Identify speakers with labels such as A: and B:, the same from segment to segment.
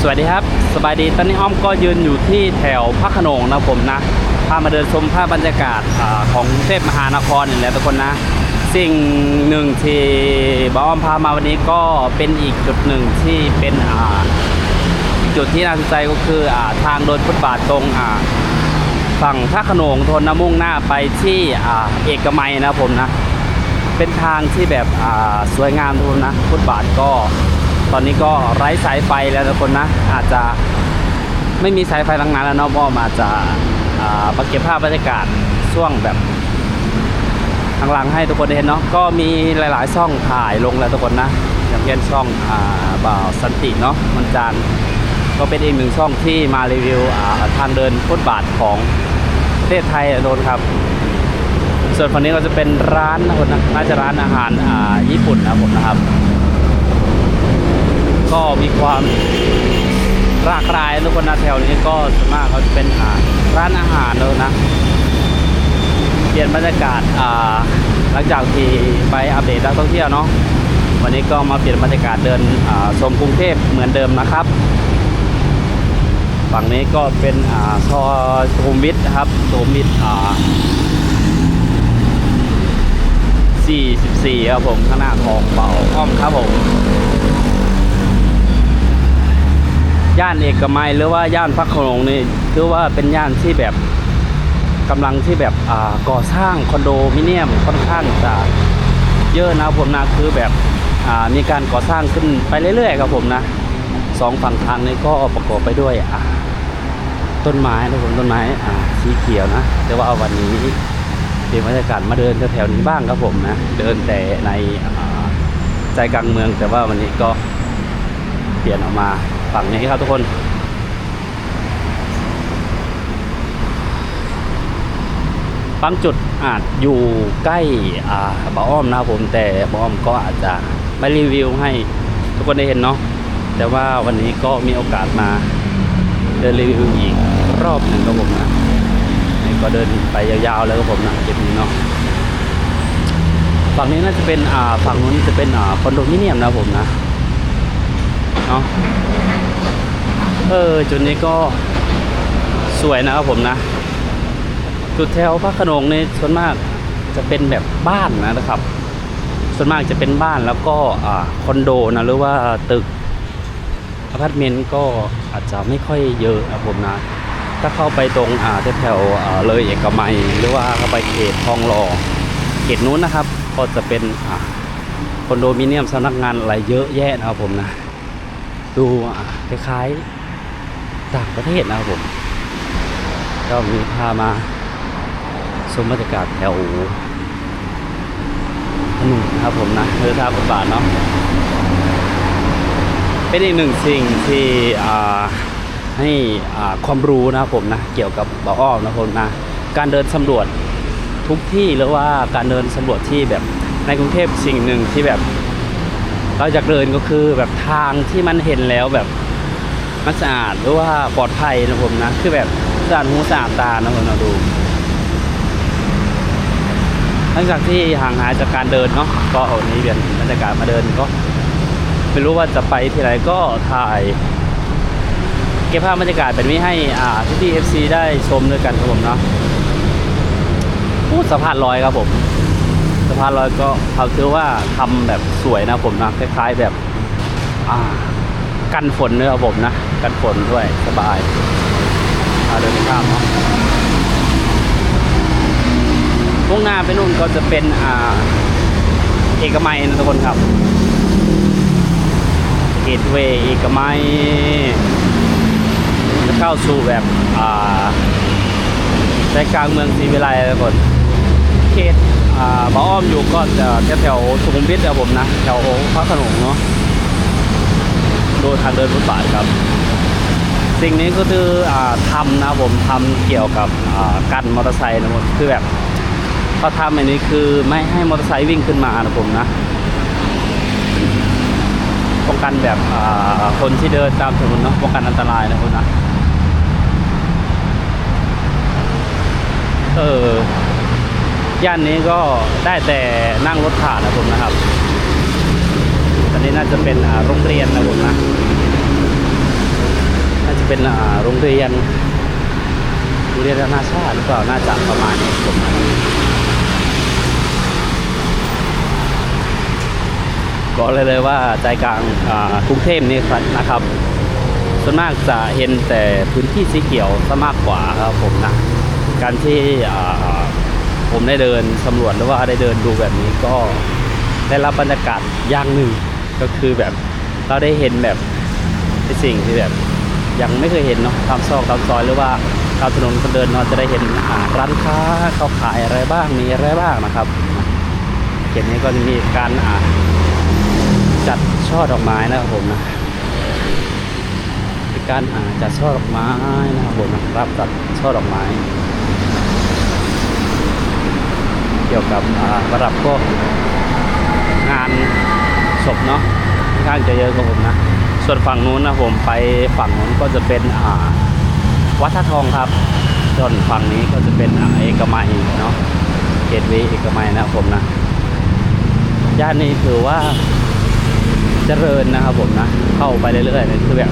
A: สวัสดีครับ สบายดีตอนนี้อ้อมก็ยืนอยู่ที่แถวพระโขนงนะผมนะพามาเดินชมภาพบรรยากาศอของกรุงเทพมหานครนี่แหละทุกคนนะ สิ่งหนึ่งที่บ้าอ้อมพามาวันนี้ก็เป็นอีกจุดหนึ่งที่เป็นอ่าจุดที่น่าสนใจก็คืออ่าทางโดนฟุตบาทตรงอ่าฝั่งพระโขนงทนนะมุ่งหน้าไปที่อ่าเอกมัยนะผมนะ เป็นทางที่แบบอ่าสวยงามทุกคนนะฟุตบาทก็ ตอนนี้ก็ไร้สายไฟแล้วทุกคนนะ อาจจะไม่มีสายไฟทางนั้นแล้วเนาะพราะมาจะอ่ามาเก็บภาพบรรยากาศช่วงแบบทางหลังให้ทุกคนได้เห็นเนาะก็มีหลาย ๆ ช่องถ่ายลงแล้วทุกคนนะอย่างเช่นช่องอ่าบ่าวสันติเนาะมันจานก็เป็นอีกหนึ่งช่องที่มารีวิวอ่าทางเดินฟุตบาทของประเทศไทยนะโดนครับ ส่วนฝั่งนี้ก็จะเป็นร้านนะคนนะน่าจะร้านอาหารอ่าญี่ปุ่นนะผมนะครับ ก็มีความรากรายทุกคนนะแถวนี้ก็ส่วนมากเขาจะเป็นอาร้านอาหารเลยนะเปลี่ยนบรรยากาศอ่าหลังจากที่ไปอัปเดตนักท่องเที่ยวเนาะวันนี้ก็มาเปลี่ยนบรรยากาศเดินอ่าชมกรุงเทพเหมือนเดิมนะครับ ฝั่งนี้ก็เป็นอ่าซอยสุขุมวิทนะครับสุขุมวิทอ่า44ครับผมข้างหน้าของเบาอ้อมครับผม ย่านเอกมัยหรือว่าย่านพระโขนงนี่ถือว่าเป็นย่านที่แบบกำลังที่แบบอ่าก่อสร้างคอนโดมิเนียมค่อนข้างจะเยอะนะผมนะคือแบบอ่ามีการก่อสร้างขึ้นไปเรื่อยๆครับผมนะสองฝั่งทางนี้ก็ประกอบไปด้วยอ่าต้นไม้นะผมต้นไม้อ่าสีเขียวนะแต่ว่าวันนี้เปลี่ยนบรรยากาศมาเดินแถวๆนี้บ้างครับผมนะเดินแต่ในใจกลางเมืองแต่ว่าวันนี้ก็เปลี่ยนออกมา ฝั่งนี้ครับทุกคน บางจุดอาจอยู่ใกล้อ่าบ่ออ้อมนะครับผมแต่บ่ออ้อมก็อาจจะไม่รีวิวให้ทุกคนได้เห็นเนาะแต่ว่าวันนี้ก็มีโอกาสมาเดินรีวิวอีกรอบหนึ่งครับผมนะนี่ก็เดินไปยาวๆแล้วครับผมนะเก็บนี้เนาะฝั่งนี้น่าจะเป็นอ่าฝั่งนู้นจะเป็นอ่าคอนโดมิเนียมนะผมนะเนาะ เออจุดนี้ก็สวยนะครับผมนะ จุดแถวพระโขนงนี่ส่วนมากจะเป็นแบบบ้านนะครับ ส่วนมากจะเป็นบ้านแล้วก็คอนโดนะหรือว่าตึกอพาร์ตเมนต์ก็อาจจะไม่ค่อยเยอะนะครับผมนะ ถ้าเข้าไปตรงแถวเลยเอกมัย หรือว่าเข้าไปเขตทองหล่อเขตนู้นนะครับ ก็จะเป็นคอนโดมิเนียมสำนักงานอะไรเยอะแยะนะครับผมนะ ดูคล้ายๆ ประเทศนะครับผมก็มีพามาชมบรรยากาศแถวถนนนะครับผมนะเรือท่าบทบาทเนาะเป็นอีกหนึ่งสิ่งที่ให้ความรู้นะครับผมนะเกี่ยวกับบ่ออ้อมนะครับผมนะการเดินสำรวจทุกที่หรือว่าการเดินสำรวจที่แบบในกรุงเทพสิ่งหนึ่งที่แบบเราจะเดินก็คือแบบทางที่มันเห็นแล้วแบบ มันสะอาดหรือว่าปลอดภัยนะผมนะ คือแบบสะอาดหูสะอาดตานะผมเราดู หลังจากที่ห่างหายจากการเดินเนาะก็วันนี้เปลี่ยนบรรยากาศมาเดินก็ไม่รู้ว่าจะไปที่ไหนก็ถ่าย เก็บภาพบรรยากาศแบบนี้ให้อ่าพี่พี่เอฟซีได้ชมด้วยกันครับผมเนาะพูดสะพานลอยครับผมสะพานลอยก็เขาถือว่าทำแบบสวยนะผมนะคล้ายๆแบบ อ่า กันฝนด้วยครับผมนะ กันฝนด้วยสบายอาเดินข้ามเนาะมุ่งหน้าไปนู่นก็จะเป็นอ่าเอกมัยนะทุกคนครับเกตเวย์เอกมัยจะเข้าสู่แบบอ่าใจกลางเมืองศรีวิไลทุกคนเขตอ่าบ้าอ้อมอยู่ก็จะแถวสุขุมวิทครับผมนะ แถวพระโขนงเนาะ โดยทางเดินฟุตบาทครับ สิ่งนี้ก็คือทำนะผมทำเกี่ยวกับกันมอเตอร์ไซค์นะผมคือแบบเขาทำอันนี้คือไม่ให้มอเตอร์ไซค์วิ่งขึ้นมานะผมนะป้องกันแบบคนที่เดินตามถนนเนาะป้องกันอันตรายนะคุณนะเออย่านนี้ก็ได้แต่นั่งรถผ่านนะผมนะครับ ตอนนี้น่าจะเป็นโรงเรียนนะผมนะ เป็นโรงเรียนโรงเรียนนานาชาติหรือเปล่าน่าจะประมาณนี้ผมนะบอกเลยเลยว่าใจกลางกรุงเทพนี่ครับนะครับ ส่วนมากจะเห็นแต่พื้นที่สีเขียวซะมากกว่าครับผมนะการที่ผมได้เดินสำรวจหรือว่าได้เดินดูแบบนี้ก็ได้รับบรรยากาศอย่างหนึ่งก็คือแบบเราได้เห็นแบบสิ่งที่แบบ ยังไม่เคยเห็นเนาะตามซอกตามซอยหรือว่าตามถนนคนเดินเนาะจะได้เห็นอาร้านค้าเขาขายอะไรบ้างมีอะไรบ้างนะครับเขตนี้ก็จะมีการจัดช่อดอกไม้นะครับผมนะเป็นการจัดช่อดอกไม้นะครับผมรับจัดช่อดอกไม้ เกี่ยวกับประดับพวกงานศพเนาะค่อนข้างจะเยอะกับผมนะ ส่วนฝั่งนู้นนะผมไปฝั่งนู้นก็จะเป็นอ่าวัดท่าทองครับ ส่วนฝั่งนี้ก็จะเป็นอ่าเอกมัยเนาะเกตเวย์เอกมัยนะผมนะย่านนี้ถือว่าเจริญนะครับผมนะ เข้าไปเรื่อยๆเนี่ยคือแบบ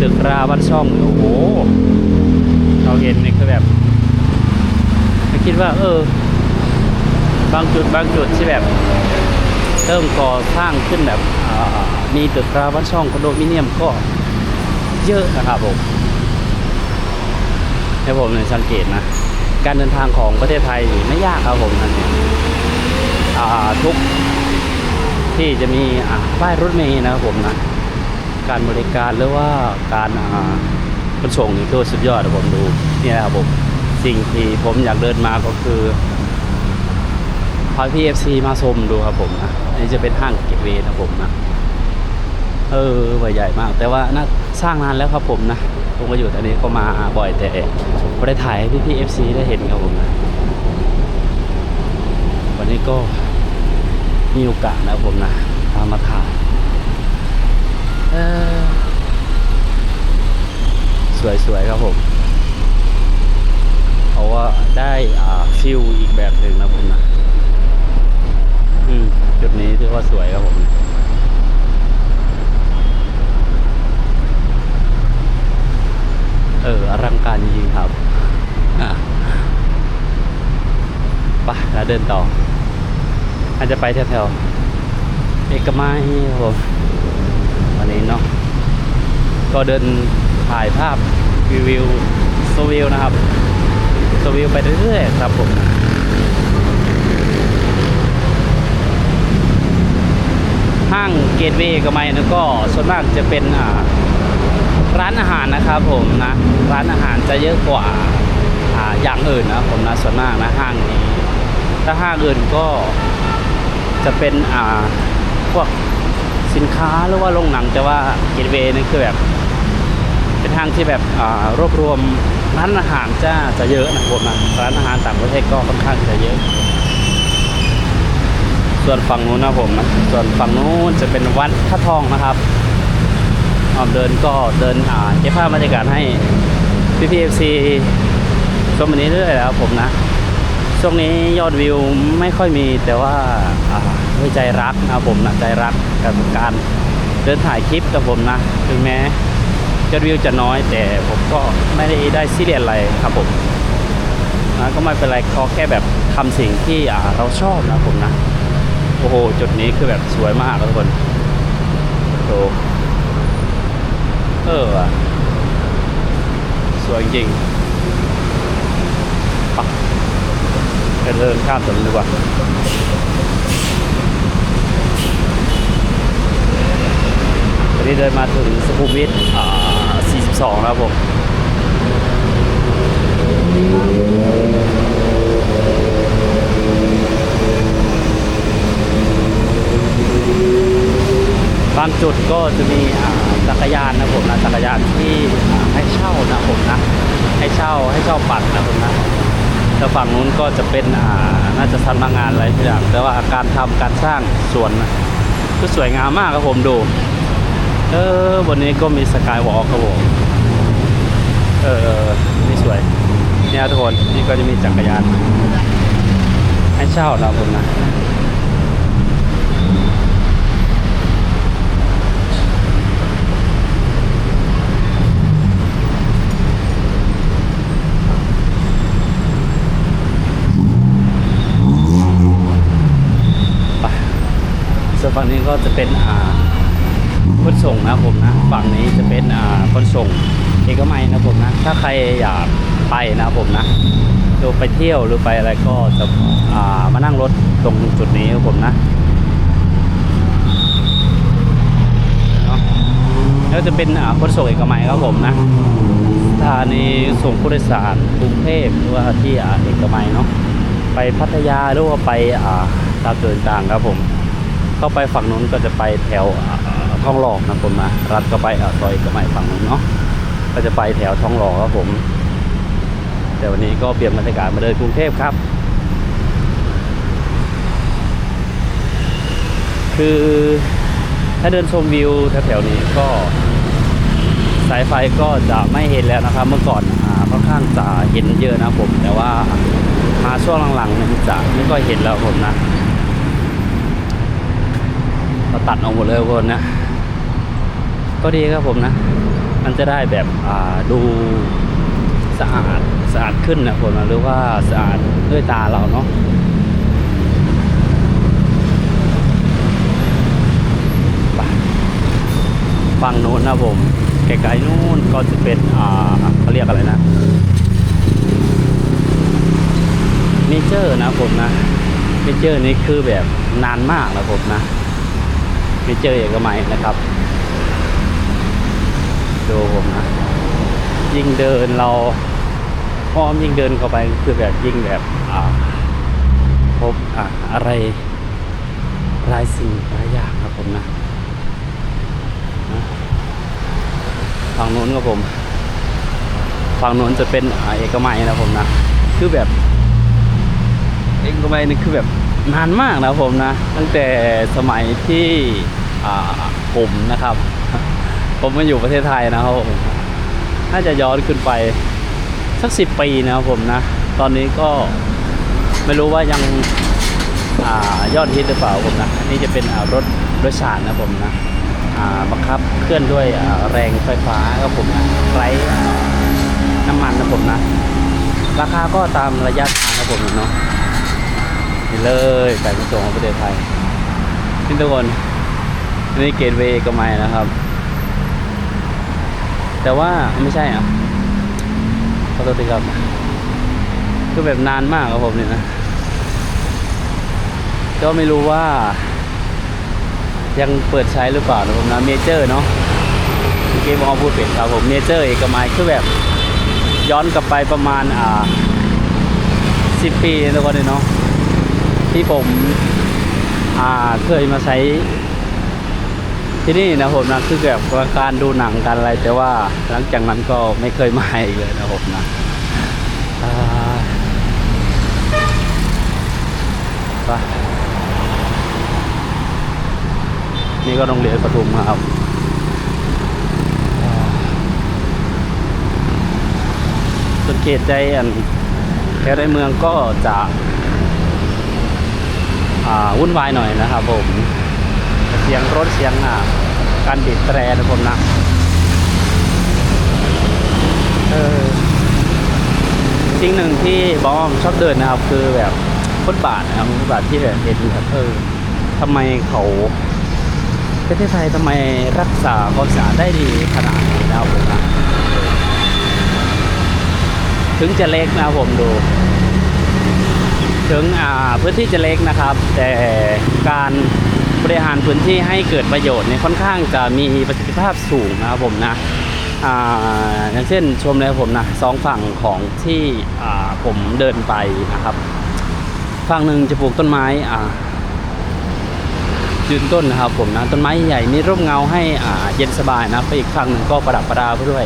A: ตึกราบ้านช่องโอ้โหเราเห็นนี่คือแบบคิดว่า เออ บางจุดบางจุดที่แบบเริ่มก่อสร้างขึ้นแบบ มีตึกราบ้านช่องคอนโดมิเนียมก็เยอะนะครับผมให้ผมเนี่ยสังเกตนะ การเดินทางของประเทศไทยไม่ยากครับผมนั่นเนี่ยอ่าทุกที่จะมีอ่าป้ายรถเมล์นะครับผมนะการบริการหรือว่าการขนส่งนี่ก็สุดยอดผมดูเนี่ยนะครับผมสิ่งที่ผมอยากเดินมาก็คือพาพีเอฟซีมาชมดูครับผมนะอันนี่จะเป็นห้าง เวนะผมนะ เออใบใหญ่มาก แต่ว่าน่าสร้างนานแล้วครับผมนะผมก็อยู่ตอนนี้ก็มาบ่อยแต่ไม่ได้ถ่ายให้พี่พีเอฟซีได้เห็นครับผมนะ วันนี้ก็มีโอกาสนะครับผมนะพามาถ่ายเออสวยๆครับผมเพราะว่าได้อ่าฟิลอีกแบบหนึ่งนะผมนะ อืมจุดนี้ถือว่าสวยครับผมเอออลังการจริงๆครับอะไปแล้วเดินต่อ อาจจะไปแถวๆเอกมัยครับผมวันนี้เนาะก็เดินถ่ายภาพรีวิวโซวิวนะครับโซวิวไปเรื่อยๆครับผม ห้างเกตเวย์เอกมัยนะก็ส่วนมากจะเป็นร้านอาหารนะครับผมนะร้านอาหารจะเยอะกว่าอย่างอื่นนะผมนะส่วนมากนะห้างนี้ ถ้าห้างอื่นก็จะเป็นอ่าพวกสินค้าหรือว่าโรงหนังจะว่าเกตเวย์นี่คือแบบเป็นทางที่แบบอ่ารวบรวมร้านอาหารจะจะเยอะนะผมนะร้านอาหารต่างประเทศก็ค่อนข้างจะเยอะ ส่วนฝั่งนู้นนะผม ส่วนฝั่งนู้นจะเป็นวัดท่าทองนะครับออมเดินก็เดินอ่าเก็บภาพบรรยากาศให้พี่พีเอฟซีชมวันนี้เรื่อยแล้วผมนะ ช่วงนี้ยอดวิวไม่ค่อยมีแต่ว่าด้วยใจรักนะผมนะใจรักกับการเดินถ่ายคลิปกับผมนะ ถึงแม้ยอดวิวจะน้อย แต่ผมก็ไม่ได้ได้ซีเรียสอะไรครับผมนะก็ไม่เป็นไรก็แค่แบบทำสิ่งที่เราชอบนะผมนะ โอ้โห จุดนี้คือแบบสวยมากทุกคนดูเออว่ะสวยจริงไปเดินข้ามถนนดีกว่าตอนนี้เดินมาถึงสุขุมวิทอ่า42 แล้วผมางจุดก็จะมีจักรยานนะผมนะจักรยานที่ให้เช่านะผมนะให้เช่าให้เช่าปัดนะผมนะแล้วฝั่งนู้นก็จะเป็นน่าจะสำนักงานอะไรทุกอย่างแต่ว่าการทำการสร้างสวนก็สวยงามมากครับผมดูเออบนนี้ก็มีสกายวอล์กครับผมเออเออนี่สวยเนี่ยทุกคนนี่ก็จะมีจักรยาน ให้เช่านะผมนะ ฝั่งนี้ก็จะเป็นอ่าขนส่งนะผมนะฝั่งนี้จะเป็นอ่าขนส่งเอกมัยนะผมนะ ถ้าใครอยากไปนะผมนะหรือไปเที่ยวหรือไปอะไรก็จะอ่ามานั่งรถตรงจุดนี้ครับผมนะแล้วจะเป็นอ่าขนส่งเอกมัยครับผมนะสถานีส่งผู้โดยสารกรุงเทพหรือว่าที่อ่าเอกมัยเนาะไปพัทยาหรือว่าไปอ่าตามจุดต่างครับผม เข้าไปฝั่งนู้นก็จะไปแถวท้องหล่อนะผมนะรัดก็ไปอ่าซอยกระไมฝั่งนู้นเนาะก็จะไปแถวท้องหล่อครับผม แต่วันนี้ก็เปลี่ยนบรรยากาศมาเดินกรุงเทพครับ คือถ้าเดินชมวิวแถวๆนี้ก็สายไฟก็จะไม่เห็นแล้วนะครับ เมื่อก่อนอ่าค่อนข้างจะเห็นเยอะนะผม แต่ว่ามาช่วงหลังๆนี่จะไม่ค่อยเห็นแล้วผมนะ ตัดออกหมดเลยคนนะ ก็ดีครับผมนะ มันจะได้แบบดูสะอาดสะอาดขึ้นนะผมนะหรือว่าสะอาดด้วยตาเราเนาะไปฝั่งโน้นนะผมไกลๆนู่นก็จะเป็นอ่าเขาเรียกอะไรนะเนเจอร์นะผมนะเนเจอร์นี่คือแบบนานมากนะผมนะ เนเจอร์เอกมัยนะครับดูผมนะยิ่งเดินเราพร้อมยิ่งเดินเข้าไปคือแบบยิ่งแบบพบอ่าอะไรหลายสิ่งหลายอย่างครับผมนะฝั่งนู้นครับผมฝั่งนู้นจะเป็นอเอกมัยนะผมนะ คือแบบเอกมัยนี่คือแบบ นานมากนะผมนะ ตั้งแต่สมัยที่ผมนะครับ ผมมาอยู่ประเทศไทยนะครับผมน่าจะย้อนขึ้นไปสักสิบปีนะครับผมนะ ตอนนี้ก็ไม่รู้ว่ายังอยอดฮิตหรือเปล่าผมนะอันนี่จะเป็นรถโดยสารนะผมนะบังคับเคลื่อนด้วยแรงไฟฟ้าครับผมนะไร้น้ำมันนะผมนะ ราคาก็ตามระยะทางครับผมเนาะ นี่เลยไก่ขนส่งของประเทศไทยนี่ทุกคนนี่เกตเวย์ก็ไม่นะครับ แต่ว่าไม่ใช่อะขอโทษทีครับคือแบบนานมากครับผมเนี่ยนะก็ไม่รู้ว่า ยังเปิดใช้หรือเปล่านะผมนะเมเจอร์เนาะเมื่อกี้ผมเอาพูดเป็นครับผมเมเจอร์เอกมัยคือแบบย้อนกลับไปประมาณอ่าสิบปีนะทุกคนเนาะ ที่ผมเคยมาใช้ที่นี่นะผมนะคือแบบการดูหนังกันอะไร แต่ว่าหลังจากนั้นก็ไม่เคยมาอีกเลยนะผมนะอ่าไปนี่ก็โรงเรียนปทุมครับสังเกตใจอันแถวในเมืองก็จะ วุ่นวายหน่อยนะครับผม เสียงรถเสียงอะการบีบแตรนะผมนะเออสิ่งหนึ่งที่บอมชอบเดินนะครับ คือแบบฟุตบาทนะครับฟุตบาทที่แบบเห็นแบบเออทำไมเขาประเทศไทยทำไมรักษาความสะอาดได้ดีขนาดนี้นะครับผมนะถึงจะเล็กนะผมดู ถึงพื้นที่จะเล็กนะครับ แต่การบริหารพื้นที่ให้เกิดประโยชน์เนี่ยค่อนข้างจะมีประสิทธิภาพสูงนะครับผมนะอย่างเช่นชมเลยผมนะสองฝั่งของที่ผมเดินไปนะครับ ฝั่งหนึ่งจะปลูกต้นไม้อ่ายืนต้นนะครับผมนะต้นไม้ใหญ่มีร่มเงาให้อ่าเย็นสบายนะไปอีกฝั่งหนึ่งก็ประดับประดาไปด้วย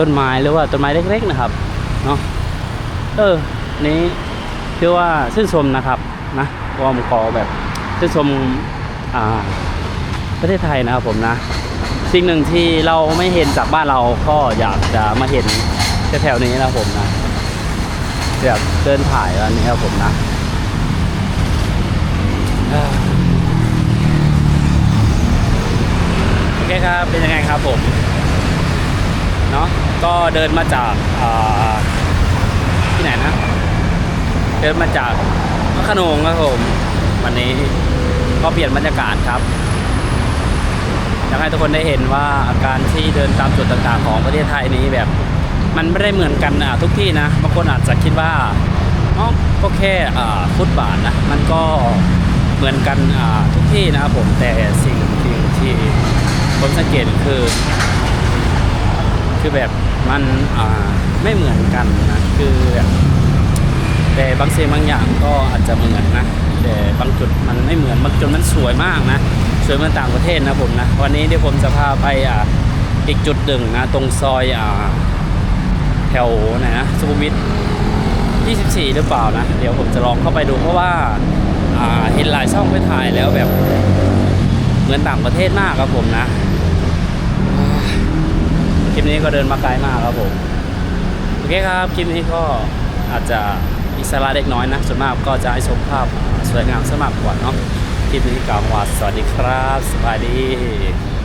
A: ต้นไม้หรือว่าต้นไม้เล็ก ๆนะครับเนาะเออนี้ คือว่าชื่นชมนะครับนะวอมขอแบบชื่นชมอ่าประเทศไทยนะครับผมนะสิ่งหนึ่งที่เราไม่เห็นจากบ้านเราก็อยากจะมาเห็นแถวๆนี้นะผมนะแบบเดินถ่ายอันนี้ครับผมนะโอเคครับเป็นยังไงครับผมเนาะก็เดินมาจากอ่าที่ไหนนะ เดินมาจากพระโขนงครับผม วันนี้ก็เปลี่ยนบรรยากาศครับอยากให้ทุกคนได้เห็นว่าอาการที่เดินตามจุดต่างๆ ของประเทศไทยนี้แบบ มันไม่ได้เหมือนกันอะทุกที่นะบางคนอาจจะคิดว่าอ๋อก็แค่อ่ฟุตบาทนะมันก็เหมือนกันทุกที่นะครับผมแต่สิ่งที่ที่ผมสังเกตคือ คือแบบมันไม่เหมือนกันนะคือ แต่บางสิ่งบางอย่างก็อาจจะเหมือนนะแต่บางจุดมันไม่เหมือนบางจุดมันสวยมากนะสวยเหมือนต่างประเทศนะผมนะวันนี้เดี๋ยวผมจะพาไปอ่าอีกจุดหนึ่งนะตรงซอยอ่าแถวไหนนะสุขุมวิท24 หรือเปล่านะ เดี๋ยวผมจะลองเข้าไปดูเพราะว่าอ่าเห็นหลายช่องไปถ่ายแล้วแบบ เหมือนต่างประเทศมากครับผมนะคลิปนี้ก็เดินมาไกลมากครับผม โอเคครับ คลิปนี้ก็อาจจะ อิสระเล็กน้อยนะส่วนมากก็จะให้ชมภาพสวยงามสมัครกว่าเนาะคลิปนี้กล่าวว่าสวัสดีครับสบายดี